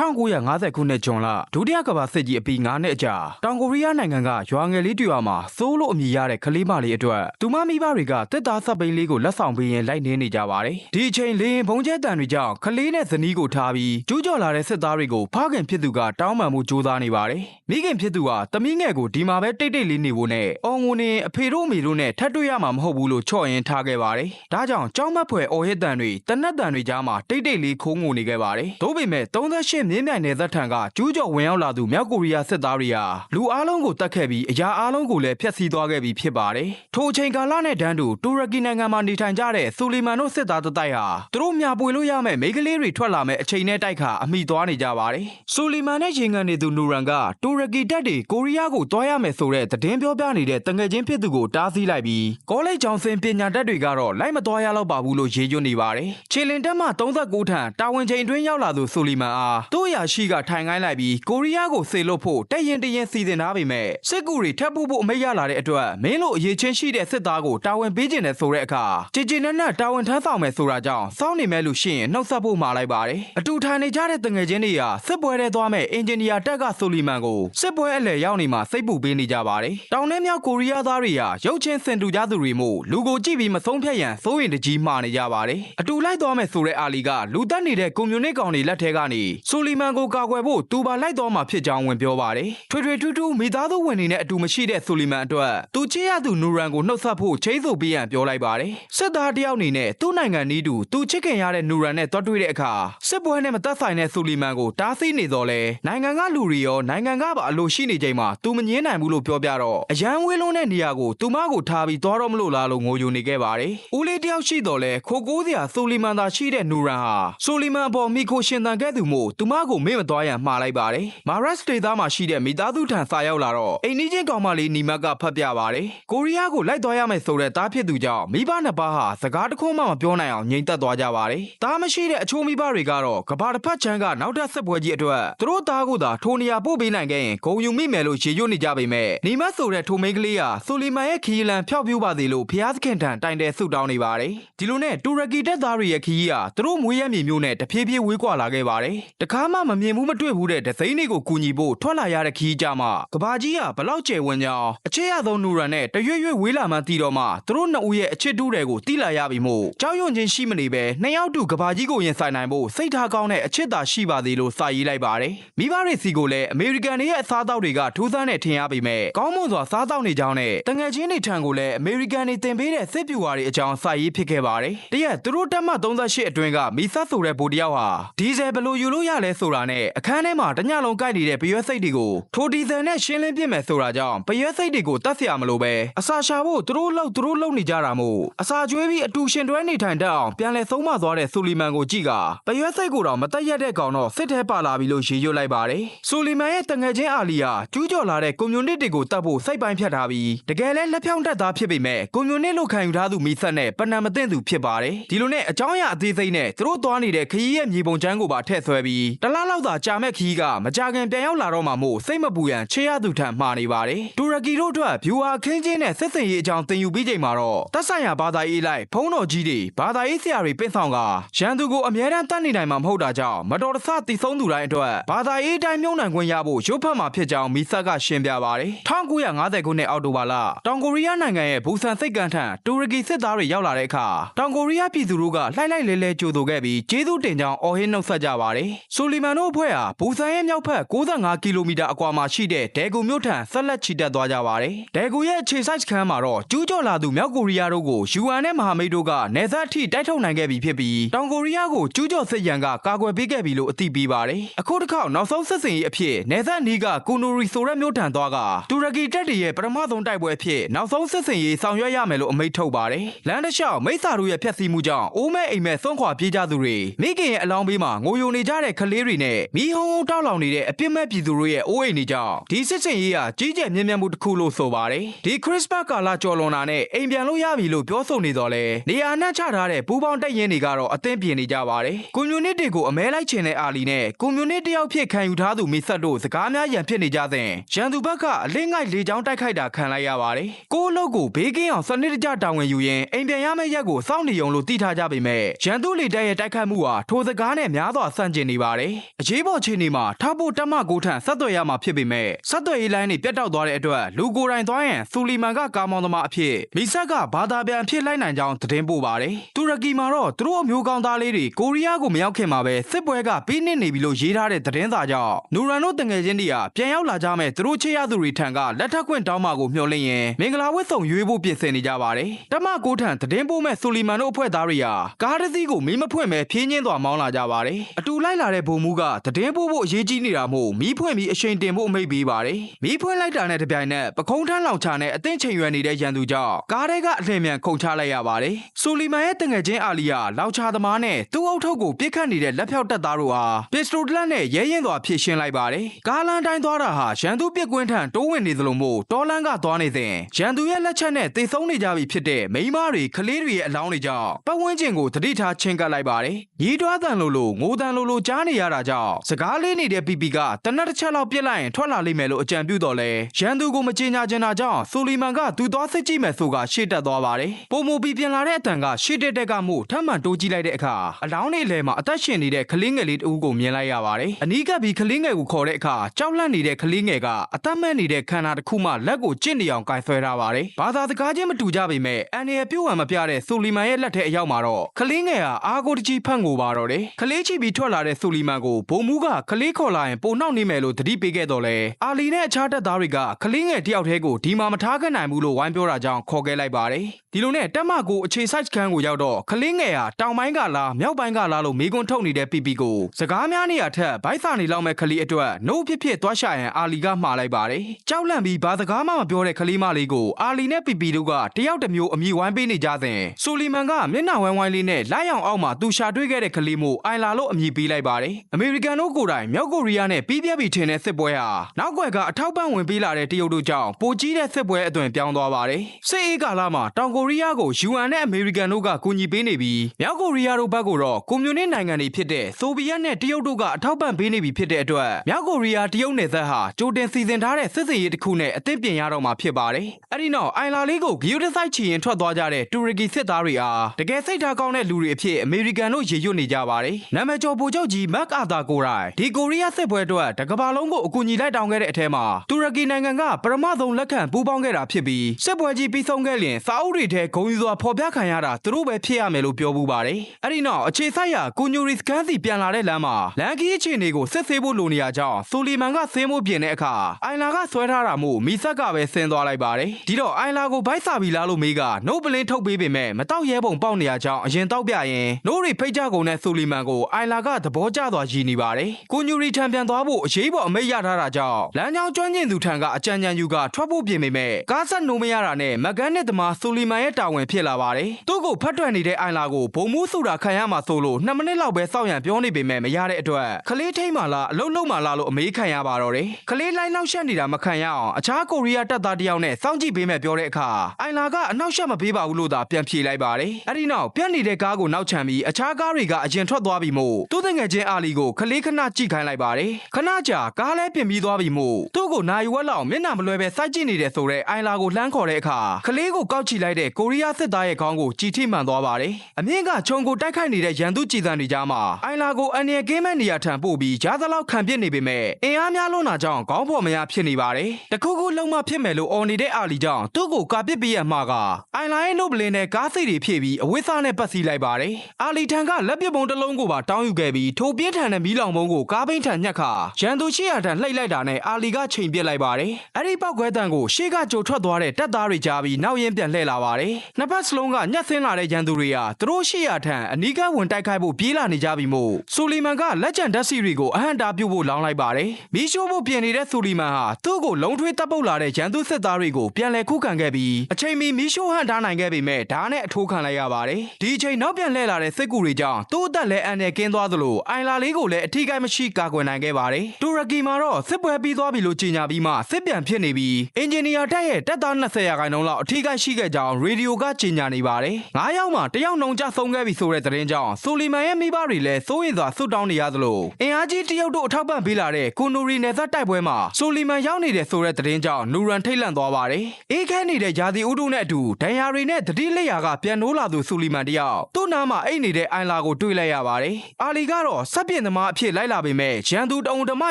1950ခုနှစ်ဂျွန်လဒုတိယကမ္ဘာစစ်ကြီးအပြီး9နှစ်အကြာတောင်ကိုရီးယားနိုင်ငံကရွာငယ်လေးတစ်ရွာမှာစိုးလို့အမည်ရတဲ့ကလေးမလေးအတွက်သူမမိဘတွေကတစ်သားဆက်ပိန်လေးကိုလက်ဆောင်ပေးရင်လိုက်နေနေကြပါတယ်ဒီအချိန်လေရင်ဘုံကျဲတန်တွေကြောင့်ကလေးနဲ့ဇနီးကိုထားပြီးကျူးကျော်လာတဲ့စစ်သားတွေကိုဖခင်ဖြစ်သူကတောင်းပန်မှုကြိုးစားနေပါတယ်မိခင်ဖြစ်သူကတမီးငယ်ကိုဒီမှာပဲတိတ်တိတ်လေးနေဖို့နဲ့အော်ငိုနေအဖေတို့အမေတို့နဲ့ထပ်တွေ့ရမှာမဟုတ်ဘူးလို့ချော့ရင်ထားခဲ့ပါတယ်ဒါကြောင့်ကြောင်းမက်ဖွယ်အော်ဟစ်တန်တွေတနက်တန်တွေကြားမှာတိတ်တိတ်လေးခိုးငိုနေခဲ့ပါတယ်။ဒါပေမဲ့38မြင်းမြိုင်နယ်သက်ထံကကျူးကျော်ဝင်ရောက်လာသူမြောက်ကိုရီးယားစစ်သားတွေဟာလူအားလုံးကိုတတ်ခဲ့ပြီးအရာအားလုံးကိုလည်းဖျက်ဆီးသွားခဲ့ပြီးဖြစ်ပါတယ်။ထိုအချိန်ကာလနဲ့တန်းတူတူရကီနိုင်ငံမှာနေထိုင်ကြတဲ့ဆူလီမန်တို့စစ်သားတစ်တိုက်ဟာသူတို့မြပွေလို့ရမယ့်မိန်းကလေးတွေထွက်လာမယ့်အချိန်နဲ့တိုက်ခါအမိသွားနေကြပါတယ်။ဆူလီမန်နဲ့ရင်ငံနေသူနူရန်ကတူရကီတပ်တွေကိုရီးယားကိုတွားရမယ်ဆိုတဲ့သတင်းပြောပြနေတဲ့တငယ်ချင်းဖြစ်သူကိုတားဆီးလိုက်ပြီးကောလိပ်ကျောင်းဆင်းပညာတတ်တွေကတော့လိုက်မသွားရတော့ပါဘူးလို့ရေးကျွနေပါတယ်။ခြေလင်တက်မှ39ထံတာဝန်ချိန်တွင်းရောက်လာသူဆူလီမန်အားသူ့အရာရှိကထိုင်ခိုင်းလိုက်ပြီးကိုရီးယားကိုဆေလွတ်ဖို့တက်ရင်တရင်စီစဉ်ထားပေမဲ့စစ်ကူတွေထပ်ပို့ဖို့အမိတ်ရလာတဲ့အတွက်မင်းလိုအရေးချင်းရှိတဲ့စစ်သားကိုတာဝန်ပေးခြင်းနဲ့ဆိုတဲ့အခါကြည်ကြည်နက်နက်တာဝန်ထမ်းဆောင်မယ်ဆိုတာကြောင့်စောင့်နေမဲ့လူရှိရင်နှုတ်ဆက်ဖို့မှာလိုက်ပါတယ်အတူထိုင်နေကြတဲ့တငယ်ချင်းတွေကစစ်ပွဲထဲသွားမဲ့အင်ဂျင်နီယာတက်ကဆူလီမန်ကိုစစ်ပွဲအလယ်ရောက်နေမှာစိတ်ပူပေးနေကြပါတယ်တောင်ထဲမြောက်ကိုရီးယားသားတွေဟာရုပ်ချင်းစင်တူကြသူတွေမို့လူကိုကြည့်ပြီးမဆုံးဖြတ်ရန်စိုးရင်တကြီးမှာနေကြပါတယ်အတူလိုက်သွားမယ်ဆိုတဲ့အာလီကလူတက်နေတဲ့ကွန်မြူနစ်ကောင်တွေလက်ထဲကနေဆူလီမန်ကိုကာကွယ်ဖို့သူပါလိုက်သွားမှာဖြစ်ကြောင်းဝင်ပြောပါတယ်ထွေထွေထူးထူးမိသားစုဝင်တွေနဲ့အတူမရှိတဲ့ဆူလီမန်အတွက်သူချစ်ရသူနူရန်ကိုနှုတ်ဆက်ဖို့ချိတ်ဆိုပေးရန်ပြောလိုက်ပါတယ်စစ်သားတယောက်အနေနဲ့သူ့နိုင်ငံနီးတူသူချစ်ခင်ရတဲ့နူရန်နဲ့တွားတွေ့တဲ့အခါစစ်ပွဲနဲ့မသက်ဆိုင်တဲ့ဆူလီမန်ကိုတားဆီးနေတော့လဲနိုင်ငံကလူတွေရောနိုင်ငံကပါအလိုရှိနေချိန်မှာသူမငင်းနိုင်ဘူးလို့ပြောပြတော့အရန်ဝေးလုံးတဲ့နေရာကိုသူမကိုထားပြီးသွားတော့မလို့လားလို့ငိုယိုနေခဲ့ပါတယ်ဦးလေးတယောက်ရှိတော့လဲခိုကိုးစရာဆူလီမန်သာရှိတဲ့နူရန်ဟာဆူလီမန်အပေါ်မိခိုရှင်တန်ခဲ့သူမို့သူမကိုမေ့မသွားရန်မှားလိုက်ပါတယ်မာရက်စ်ဒေသမှာရှိတဲ့မိသားစုထံစာရောက်လာတော့အိမ်နီးချင်းကောင်မလေးနီမတ်ကဖတ်ပြပါတယ်ကိုရီးယားကိုလိုက်သွားရမယ်ဆိုတဲ့တားဖြစ်သူကြောင့်မိဘနှစ်ပါးဟာစကားတစ်ခုမှမပြောနိုင်အောင်ငြိမ်သက်သွားကြပါတယ်တားမရှိတဲ့အချိုးမိဘတွေကတော့ကဘာတစ်ဖက်ချမ်းကနောက်ထပ်ဆက်ပွဲကြီးအတွက်သူတို့သားကိုသာထိုနေရာပို့ပေးနိုင်ခဲ့ရင်ဂုံယူမိမယ်လို့ရေရွတ်နေကြပေမဲ့နီမတ်ဆိုတဲ့ထိုမိန်းကလေးဟာဆူလီမန်ရဲ့ခီးလန်ဖျောက်ပြူပါသေးလို့ဖျားသခင်ထံတိုင်တယ်ဆုတောင်းနေပါတယ်ဒီလိုနဲ့တူရကီတပ်သားတွေရဲ့ခီးဟာသူတို့မွေးရမြေမျိုးနဲ့တဖြည်းဖြည်းဝေးကွာလာခဲ့ပါတယ်တခါမှမမြင်ဘူးမတွေ့ဘူးတဲ့ဒသိန်းတွေကိုကူညီဖို့ထွက်လာရတဲ့ခီးကြမှာကဘာကြီးကဘလောက်ကျယ်ဝန်းကြောင်းအချစ်ရဆုံးနူရန်နဲ့တရွေ့ရွေ့ဝေးလာမှတီတော့မှသူတို့နှစ်ဦးရဲ့အချစ်တူးတွေကိုတီးလာရပြီမို့ကြောက်ရွံ့ခြင်းရှိမနေပဲနှစ်ယောက်တူကဘာကြီးကိုရင်ဆိုင်နိုင်ဖို့စိတ်ထားကောင်းတဲ့အချစ်သာရှိပါသေးလို့စာရေးလိုက်ပါတယ်မိဘတွေစီကိုလည်းအမေရိကန်တွေရဲ့အစားအသောက်တွေကထူးဆန်းတဲ့ထင်ရပေမဲ့ကောင်းမွန်စွာစားသောက်နေကြောင်းနဲ့တငယ်ချင်းတွေထံကိုလည်းအမေရိကန်တွေတင်ပေးတဲ့စစ်ပြူဝါတွေအကြောင်းစာရေးဖြစ်ခဲ့ပါတယ်တရက်သူတို့တက်မှ38အတွင်းကမီဆတ်ဆိုတဲ့ဗိုလ်တယောက်ဟာဒီဇယ်ဘယ်လိုယူလို့ရလဲလဲဆိုတာနဲ့အခန်းထဲမှာတညလုံးကြိုက်နေတဲ့ပရွက်စိတ်တွေကိုထိုဒီဇယ်နဲ့ရှင်းလင်းပြစ်မယ်ဆိုတာကြောင့်ပရွက်စိတ်တွေကိုတတ်စရာမလိုပဲအစာရှာဖို့သူတို့လောက်သူတို့လုံနေကြတာမို့အစာကျွေးပြီးအတူရှင်တွဲနေထိုင်တတ်အောင်ပြန်လဲဆုံးမသွားတဲ့ဆူလီမန်ကိုကြည့်ကပရွက်စိတ်ကိုတော့မတက်ရက်တဲ့ကောင်တော့စစ်ထဲပါလာပြီးလို့ရေရွတ်လိုက်ပါတယ်ဆူလီမန်ရဲ့တငယ်ချင်းအာလီယာကျူးကျော်လာတဲ့ကွန်မြူနတီကိုတတ်ဖို့စိတ်ပိုင်းဖြတ်ထားပြီးတကယ်လဲလက်ဖြောင်းတက်သားဖြစ်ပေမဲ့ကွန်မြူနတီလိုခံယူထားသူမိဆက်နဲ့ပဏာမသိမ့်သူဖြစ်ပါတယ်ဒီလိုနဲ့အကြောင်းအရာအသေးစိတ်နဲ့သူတို့သွားနေတဲ့ခရီးရဲ့မြေပုံချမ်းကိုပါထည့်ဆွဲပြီးတလားလောက်သာကြာမဲ့ခရီးကမကြခင်ပြန်ရောက်လာတော့မှမို့စိတ်မပူရန်ချေရသူထံမှားနေပါတယ်တူရကီတို့အတွက်ဗျူဟာခင်းချင်းနဲ့ဆက်စင်ရေးအကြောင်းသင်ယူပြီးချိန်မှာတော့တက်ဆိုင်ရာဘာသာရေးလိုက်ဖုံးတော်ကြီးတွေဘာသာရေးဆရာတွေပင့်ဆောင်ကရန်သူကိုအမြဲတမ်းတတ်နေနိုင်မှာမဟုတ်တာကြောင့်မတော်တဆတည်ဆုံးသူတိုင်းအတွက်ဘာသာရေးအတိုင်းမြုံနိုင်ခွင့်ရဖို့ရုပ်ဖတ်မှာဖြစ်ကြောင်းမိဆက်ကရှင်းပြပါတယ်1950ခုနှစ်အောက်တိုဘာလတောင်ကိုရီးယားနိုင်ငံရဲ့ဘူဆန်စိတ်ကန်ထံတူရကီစစ်သားတွေရောက်လာတဲ့အခါတောင်ကိုရီးယားပြည်သူတို့ကလှိုက်လိုက်လဲလဲကြိုဆိုခဲ့ပြီးကျေးဇူးတင်ကြောင်းအော်ဟင်းနှုတ်ဆက်ကြပါတယ်။ဆိုလီမန်တို့အဖွဲ့ဟာဘူဆန်ရဲ့မြောက်ဘက်65ကီလိုမီတာအကွာမှာရှိတဲ့ဒဲဂူမြို့ထံဆက်လက်ချီတက်သွားကြပါတယ်။ဒဲဂူရဲ့အခြေစိုက်စခန်းမှာတော့ကျူးကျော်လာသူမြောက်ကိုရီးယားတို့ကိုယူအန်နဲ့မဟာမိတ်တို့ကနေဆက်အထိတိုက်ထုတ်နိုင်ခဲ့ပြီဖြစ်ပြီးတောင်ကိုရီးယားကိုကျူးကျော်စစ်ရန်ကကာကွယ်ပေးခဲ့ပြီလို့အသိပေးပါတယ်။အခုတစ်ခေါက်နောက်ဆုံးစစ်စင်ရေးအဖြစ်နေဆက်နီးကကူနိုရီဆိုတဲ့မြို့ထံသွားကတူရကီတပ်တွေရဲ့ပထမဆုံးတိုက်ပွဲအဖြစ်နောက်ဆုံးစစ်စင်ရေးဆောင်ရွက်ရမယ်လို့အမိန့်ထုတ်ပါတယ်။လမ်းတစ်လျှောက်မိစ္ဆာတို့ရဲ့ဖျက်ဆီးမှုကြောင့်အိုးမဲအိမ်မဲဆွန့်ခွာပြေးကြသူတွေမိခင်ရဲ့အလောင်းဘေးမှာငိုယိုနေကြတဲ့ကလေးတွေနဲ့မိဟုံးဟုံးတောက်လောင်နေတဲ့အပြစ်မဲ့ပြည်သူတို့ရဲ့အိုးအိမ်တွေကြောင့်ဒီစစ်စင်ရေးဟာကြီးကျယ်မြင့်မြတ်မှုတစ်ခုလို့ဆိုပါတယ်။ဒီခရစ်စမတ်ကာလကျော်လွန်တာနဲ့အိမ်ပြန်လို့ရပြီလို့ပြောဆိုနေတော့လဲနေရာနှံ့ချထားတဲ့ပူပေါင်းတိုက်ရင်တွေကတော့အသင်းပြင်နေကြပါတယ်။ကွန်မြူနစ်တွေကိုအမဲလိုက်ချင်တဲ့အာလီနဲ့ကွန်မြူနစ်တယောက်ဖြစ်ခံယူထားသူမိဆက်တို့စကားများရန်ဖြစ်နေကြစဉ်ရန်သူဘက်ကအလင်းငိုက်လေချောင်းတိုက်ခိုက်တာခံလိုက်ရပါတယ်။ကိုယ့်အလုပ်ကိုဘေးကင်းအောင်စနစ်တကျတာဝန်ယူရင်အိမ်ပြန်ရမယ့်ရက်ကိုစောင့်နေုံလို့သိထားကြပေမဲ့ရန်သူလေတပ်ရဲ့တိုက်ခိုက်မှုဟာထိုစကားနဲ့များစွာဆန့်ကျင်နေပါတယ်ပါတယ်အရေးပေါ်အခြေအနေမှာထောက်ဖို့တက်မကိုထံဆက်သွယ်ရမှာဖြစ်ပေမဲ့ဆက်သွယ်ရေးလိုင်းတွေပြတ်တောက်သွားတဲ့အတွက်လူကိုယ်တိုင်သွားရင်ဆူလီမန်ကကာမောင်သမားအဖြစ်မိဆက်ကဘာသာပြန်အဖြစ်လိုက်နိုင်ကြောင်းသတင်းပို့ပါတယ်တူရကီမှာတော့သူတို့အမျိုးကောင်းသားလေးတွေကိုရီးယားကိုမရောက်ခင်မှာပဲစစ်ပွဲကပြီးနှစ်နေပြီလို့ရေးထားတဲ့သတင်းစာကြောင့်နူရန်တို့တငယ်ချင်းတွေကပြန်ရောက်လာကြမဲ့သူတို့ချစ်ရသူတွေထံကလက်ထပ်ခွင့်တောင်းမှာကိုမျှော်လင့်ရင်မင်္ဂလာဝတ်ဆောင်ရွေးဖို့ပြင်ဆင်နေကြပါတယ်တက်မကိုထံသတင်းပို့မဲ့ဆူလီမန်တို့အဖွဲ့သားတွေဟာကားတစ်စီးကိုမီးမဖွင့်ပဲဖြင်းချင်းသွားမောင်းလာကြပါတယ်အတူလိုက်လာတဲ့ဗိုလ်မှူးကသတင်းပို့ဖို့အရေးကြီးနေတာမို့မီးဖွင့်ပြီးအချိန်တင်ဖို့အမိန့်ပေးပါတယ်မီးဖွင့်လိုက်တာနဲ့တပြိုင်နက်ပခုံးထမ်းလောင်ချနဲ့အသင့်ချိန်ရွယ်နေတဲ့ရန်သူကြောင့်ကားထဲကအလင်းမြန်ခုန်ချလိုက်ရပါတယ်ဆူလီမန်ရဲ့တငယ်ချင်းအာလီယာလောင်ချသမားနဲ့သူ့အုပ်ထုပ်ကိုပြစ်ခတ်နေတဲ့လက်ဖြောက်တပ်သားတို့ဟာပစ္စတိုတလက်နဲ့ရဲရင်စွာဖြည့်ရှင်းလိုက်ပါတယ်ကားလမ်းတိုင်းသွားတာဟာရန်သူပြစ်ကွင်းထံတိုးဝင်နေသလိုမို့တောလန်းကသွားနေစဉ်ရန်သူရဲ့လက်ချက်နဲ့တေဆုံးနေကြပြီဖြစ်တဲ့မိန်းမတွေကလေးတွေရဲ့အလောင်းတွေကြောင့်ပတ်ဝန်းကျင်ကိုတတိထားချင်းကပ်လိုက်ပါတယ်ညီးတွားတန်လိုလိုငိုတန်လိုလိုကြားနေရတာကြောင့်စကားလေးနေတဲ့ပီပီကတနက်တစ်ချက်လောက်ပြစ်လိုက်ရင်ထွက်လာလိမ့်မယ်လို့အကြံပြုတော့လဲရန်သူကိုမချင်ညာချင်တာကြောင့်ဆူလီမန်ကသူသွားစစ်ကြည့်မယ်ဆိုကရှေ့တက်သွားပါတယ်ပုံမူပီပြင်လာတဲ့အတန်ကရှေ့တက်တက်ကမှုထပ်မံတိုးကြည့်လိုက်တဲ့အခါအလောင်းတွေလဲမှာအသက်ရှင်နေတဲ့ကလေးငယ်လေးတဦးကိုမြင်လိုက်ရပါတယ်အနီးကပ်ပြီးကလေးငယ်ကိုခေါ်တဲ့အခါကြောက်လန့်နေတဲ့ကလေးငယ်ကအသက်မဲ့နေတဲ့ခန္ဓာတစ်ခုမှလက်ကိုကျင့်နေအောင်ကင်ဆွဲထားပါတယ်ဘာသာစကားချင်းမတူကြပေမဲ့အန်ရပြုတ်ဝံမပြတဲ့ဆူလီမန်ရဲ့လက်ထဲအရောက်မှာတော့ကလေးငယ်ဟာအာကိုတကြီးဖန့်ကိုပါတော့တယ်ကလေးချီပြီးထွက်လာတဲ့ဆူလီမန်ကိုဘုံမူးကကလေးခေါ်လာရင်ပုံနှောက်နေမယ်လို့တတိပေးခဲ့တော့လဲအာလီနဲ့အခြားတပ်သားတွေကကလေးငယ်တယောက်တည်းကိုဒီမှာမထားခဲ့နိုင်ဘူးလို့ဝိုင်းပြောတာကြောင့်ခေါ်ခဲ့လိုက်ပါတယ်ဒီလိုနဲ့တက်မကိုအခြေဆိုင်ခန်းကိုရောက်တော့ကလေးငယ်ဟာတောင်ပိုင်းကလားမြောက်ပိုင်းကလားလို့မေးခွန်းထုတ်နေတဲ့ပီပီကိုစကားများနေရထက်ဘိုက်စာနေလောက်မဲ့ကလေးအတွက်နှုတ်ဖြစ်ဖြစ်သွားရှာရန်အာလီကမှားလိုက်ပါတယ်ကြောက်လန့်ပြီးဘာစကားမှမပြောတဲ့ကလေးမလေးကိုအာလီနဲ့ပီပီတို့ကတယောက်တစ်မျိုးအမိဝိုင်းပေးနေကြစဉ်ဆူလီမန်ကမျက်နှာဝိုင်းဝိုင်းလေးနဲ့လိုက်အောင်အောက်မှာသူရှာတွေ့ခဲ့တဲ့ကလေးမို့အိုင်လာလို့အမိပေးလိုက်ပါတယ်အမေရိကန်တို့ကိုယ်တိုင်မြောက်ကိုရီးယားနဲ့ပြီးပြက်ပြီးထင်တဲ့စစ်ပွဲဟာနောက်ွယ်ကအထောက်ပံ့ဝင်ပေးလာတဲ့တရုတ်တို့ကြောင့်ပိုကြီးတဲ့စစ်ပွဲအသွင်ပြောင်းသွားပါတယ်စစ်အေးကာလမှာတောင်ကိုရီးယားကို UN နဲ့အမေရိကန်တို့ကကူညီပေးနေပြီးမြောက်ကိုရီးယားတို့ဘက်ကတော့ကွန်မြူနစ်နိုင်ငံတွေဖြစ်တဲ့ဆိုဗီယက်နဲ့တရုတ်တို့ကအထောက်ပံ့ပေးနေပြီဖြစ်တဲ့အတွက်မြောက်ကိုရီးယားတရုတ်နယ်စပ်ဟာကြိုတင်စီစဉ်ထားတဲ့စစ်စင်ရေးတစ်ခုနဲ့အသင့်ပြင်ရတော့မှာဖြစ်ပါတယ်အဲ့ဒီနောက်အိုင်လာလေးကိုဂီယိုဒဆိုင်ချီရင်ထွက်သွားကြတဲ့တူရကီစစ်သားတွေအားတကယ်စိတ်ထားကောင်းတဲ့လူတွေအဖြစ်အမေရိကန်တို့ရေရွတ်နေကြပါတယ်နာမည်ကျော်ဗိုလ်ချုပ်ကြီးမက်အာသာကိုရိုင်ဒီကိုရီးယားစစ်ပွဲအတွက်တကမ္ဘာလုံးကိုအကူအညီလိုက်တောင်းခဲ့တဲ့အထက်မှာတူရကီနိုင်ငံကပရမဆုံးလက်ခံပူးပေါင်းခဲ့တာဖြစ်ပြီးစစ်ပွဲကြီးပြီးဆုံးခဲ့လျင်စာအုပ်တွေထဲဂုံယူစွာဖော်ပြခံရတာသူတို့ပဲဖြစ်ရမယ်လို့ပြောမှုပါတယ်အဲ့ဒီနောက်အခြေဆိုင်ရာကူညူရီစကန်စီပြန်လာတဲ့လမ်းမှာလန်ကီးအခြေအနေကိုစစ်ဆေးဖို့လိုနေရကြောင်းဆိုလီမန်ကဆင်းဖို့ပြင်တဲ့အခါအိုင်လာကဆွဲထားတာမို့မီဆက်ကပဲဆင်းသွားလိုက်ပါတယ်ဒီတော့အိုင်လာကိုဘိုက်စာပြီးလားလို့မေးကနှုတ်ပလင်းထုတ်ပေးပေမဲ့မတော့ရဲပုံပေါက်နေရကြောင်းအရင်တော့ပြရင်နိုးရီဖိတ်ကြကုန်တဲ့ဆိုလီမန်ကိုအိုင်လာကသဘောကျသွားရည်နေပါတယ်ကိုညူရီထံပြန်သွားဖို့အရေးပေါ်အမိတ်ရထားတာကြောင့်လမ်းကြောင်းကျွမ်းကျင်သူထံကအကြံဉာဏ်ယူကထွက်ဖို့ပြင်ပေမဲ့ကားဆက်နိုးမရတာနဲ့မကန်နဲ့သမားဆိုလီမန်ရဲ့တာဝန်ဖြစ်လာပါတယ်သူ့ကိုဖတ်ထွက်နေတဲ့အိုင်လာကိုဘုံမှုဆိုတာခံရမှာဆိုလို့2မိနစ်လောက်ပဲစောင့်ရန်ပြောနေပေမဲ့မရတဲ့အတွက်ခလေးထိတ်မှလားအလုံးလုံးမှလားလို့အမေးခံရပါတော့တယ်ခလေးလိုင်းနောက်ရှက်နေတာမခံရအောင်အခြားကိုရီးယားတပ်သားတယောက်နဲ့စောင့်ကြည့်ပေးမယ်ပြောတဲ့အခါအိုင်လာကအနောက်ရှက်မပေးပါဘူးလို့သာပြန်ဖြေလိုက်ပါတယ်အဲ့ဒီနောက်ပြက်နေတဲ့ကားကိုနောက်ချန်ပြီးအခြားကားတွေကအရင်ထွက်သွားပြီမို့သူ့တငယ်ချင်းအာလီကိုခလေးခဏကြည့်ခိုင်းလိုက်ပါတယ်ခဏကြာကားလဲပြင်ပြီးသွားပြီမို့သူ့ကိုနိုင်ဝက်လောက်မျက်နှာမလွယ်ပဲစိုက်ကြည့်နေတယ်ဆိုတော့အိုင်လာကိုလှမ်းခေါ်တဲ့အခါခလေးကိုကောက်ချီလိုက်တဲ့ကိုရီးယားစစ်သားရဲ့ခေါင်းကိုကြည်ထိမှန်သွားပါတယ်အမြင့်ကခြုံကိုတိုက်ခိုက်နေတဲ့ရန်သူကြည်စံတွေကြားမှာအိုင်လာကိုအန်ရကင်းမဲ့နေရာထံပို့ပြီးကြားသလောက်ခံပစ်နေပေမဲ့အင်အားများလွန်းတာကြောင့်ခေါင်းဖော်မရဖြစ်နေပါတယ်တခုခုလုံးမဖြစ်မယ်လို့အော်နေတဲ့အာလီကြောင့်သူ့ကိုကာပစ်ပြီးရမှာကအိုင်လာရဲ့နှုတ်ပလင်းနဲ့ကားစိတ်တွေဖြည့်ပြီးအဝိစားနဲ့ပတ်စီလိုက်ပါတယ်အာလီထံကလက်ပစ်ပုံတစ်လုံးကိုပါတောင်းယူခဲ့ပြီးထိုပြင်းထန်တဲ့မီးလောင်ပုံကိုကားဘိန်းထံညှက်ခါရန်သူရှိရထံလှိတ်လိုက်တာနဲ့အာလီကချိန်ပစ်လိုက်ပါတယ်အဲ့ဒီပောက်ခွဲတန်ကိုရှေ့ကကြိုထွက်သွားတဲ့တပ်သားတွေကြားပြီးနောက်ရင်ပြန်လှည့်လာပါတယ်နှစ်ဖက်စလုံးကညှက်ဆင်းလာတဲ့ရန်သူတွေကသူတို့ရှိရထံအနီးကပ်ဝင်တိုက်ခိုက်ဖို့ပြေးလာနေကြပြီမို့ဆူလီမန်ကလက်ကျန်ဓာတ်ဆီတွေကိုအဟန့်တားပြုတ်ဖို့လောင်းလိုက်ပါတယ်မီးရှို့ဖို့ပြင်နေတဲ့ဆူလီမန်ဟာသူ့ကိုလုံးထွေးတပ်ပုတ်လာတဲ့ရန်သူစစ်သားတွေကိုပြန်လည်ခုခံခဲ့ပြီးအချိန်မီမီးရှို့ဟန့်ထားနိုင်ခဲ့ပေမဲ့ဓာတ်နဲ့အထိုးခံလိုက်ရပါတယ်ဒီအချိန်နောက်ပြန်လှည့်လာတဲ့စစ်ကူတွေကြောင့်သူ့အသက်လည်းအန်နဲ့ကင်းသွားသလိုအိုင်လာလေးကိုလည်းအထီးကိုင်းမရှိကာကွယ်နိုင်ခဲ့ပါတယ်တူရကီမှာတော့စစ်ပွဲပြီးသွားပြီလို့ကြေညာပြီးမှစစ်ပြန်ဖြစ်နေပြီးအင်ဂျင်နီယာတက်ရဲ့တက်သား20ရာခိုင်နှုန်းလောက်အထီးကိုင်းရှိခဲ့ကြောင်းရေဒီယိုကကြေညာနေပါတယ်9ယောက်မှတယောက်နှုံကြဆုံးခဲ့ပြီဆိုတဲ့သတင်းကြောင့်ဆိုလီမန်ရဲ့မိဘတွေလည်းစိုးရိမ်စွာဆွတ်တောင်းနေရသလိုအင်အားကြီးတရုတ်တို့အထောက်ပံ့ပေးလာတဲ့ကိုနိုရီနယ်စပ်တိုက်ပွဲမှာဆိုလီမန်ရောက်နေတဲ့ဆိုတဲ့သတင်းကြောင့်နူရန်ထိတ်လန့်သွားပါတယ်အေးခဲနေတဲ့ယာစီဦးတို့နဲ့အတူဒဏ်ရာတွေနဲ့တတိလက်ရာကပြန်နိုးလာသူဆိုလီမန်တယောက်သူ့နားမှာအိတ်နေတဲ့အိုင်လာကိုတွေ့လိုက်ရပါတယ်အာလီကတော့ဆက်ပြင်သမားအဖြစ်လိုက်လာပေမဲ့ရန်သူတအုံဓမ္မ